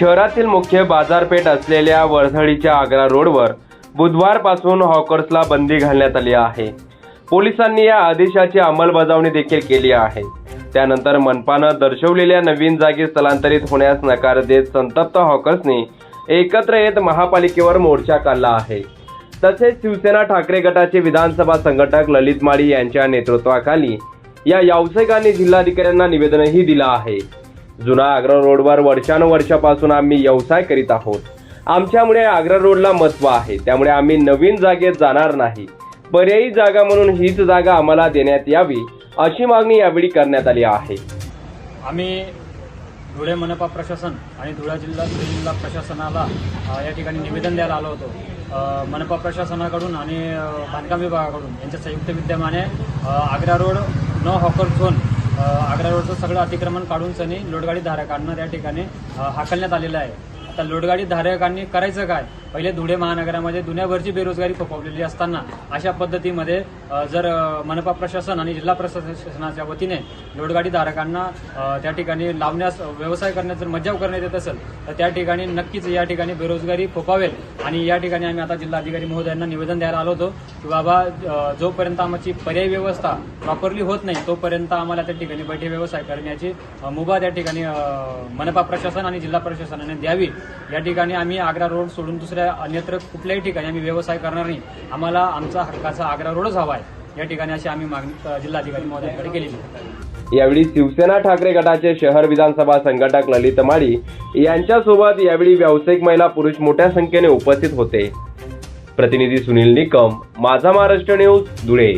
शहरातील मुख्य बाजारपेठ असलेल्या वर्धळीच्या आग्रा रोडवर बुधवारपासून हॉकर्सला बंदी घालण्यात आली आहे. पोलिसांनी या आदेशाची अंमलबजावणी देखील केली आहे. त्यानंतर मनपानं दर्शवलेल्या नवीन जागी स्थलांतरित होण्यास नकार देत संतप्त हॉकर्सनी एकत्र येत महापालिकेवर मोर्चा काढला आहे. तसेच शिवसेना ठाकरे गटाचे विधानसभा संघटक ललित माळी यांच्या नेतृत्वाखाली या व्यावसायिकांनी जिल्हाधिकाऱ्यांना निवेदनही दिलं आहे. जुना आग्रा रोडवर वर्षानुवर्षापासून आम्ही व्यवसाय करीत आहोत. आमच्यामुळे आग्रा रोडला महत्त्व आहे. त्यामुळे आम्ही नवीन जागेत जाणार नाही. पर्यायी जागा म्हणून हीच जागा आम्हाला देण्यात यावी अशी मागणी यावेळी करण्यात आली आहे. आम्ही धुळे मनपा प्रशासन आणि धुळा जिल्हा जिल्हा प्रशासनाला या ठिकाणी निवेदन द्यायला आलो होतो. मनपा प्रशासनाकडून आणि बांधकाम विभागाकडून यांच्या संयुक्त विद्यमाने Agra road no hawker zone Agra रोडचं सगळं अतिक्रमण काढून सनी लोडगाडी धारकांना त्या ठिकाणी हाकलण्यात आलेलं आहे. आता लोडगाडी धारकांनी करायचं काय? पहिले धुळे महानगरामध्ये दुनियाभरची बेरोजगारी फोफवलेली असताना अशा पद्धतीमध्ये जर मनपा प्रशासन आणि जिल्हा प्रशासनाच्या वतीने लोडगाडी धारकांना त्या ठिकाणी लावण्यास व्यवसाय करण्यास जर मज्जाव करण्यात येत असेल तर त्या ठिकाणी नक्कीच या ठिकाणी बेरोजगारी फोपावेल आणि या ठिकाणी आम्ही आता जिल्हाधिकारी महोदयांना निवेदन द्यायला आलो होतो की बाबा जोपर्यंत आमची पर्यायी व्यवस्था प्रॉपरली होत नाही तोपर्यंत आम्हाला त्या ठिकाणी बैठे व्यवसाय करण्याची मुभा त्या ठिकाणी मनपा प्रशासन आणि जिल्हा प्रशासनाने द्यावी. या ठिकाणी आम्ही आग्रा रोड सोडून दुसऱ्या अन्यत्र कुठल्याही ठिकाणी आम्ही व्यवसाय करणार नाही. आम्हाला आमचा हक्काचा आग्रा रोडच हवा आहे. या ठिकाणी अशी आम्ही मागणी जिल्हाधिकारी महोदयांकडे केलेली यावेळी शिवसेना ठाकरे गटाचे शहर विधानसभा संघटक ललित माळी यांच्यासोबत यावेळी व्यावसायिक महिला पुरुष मोठ्या संख्येने उपस्थित होते. प्रतिनिधी सुनील निकम माझा महाराष्ट्र न्यूज धुळे.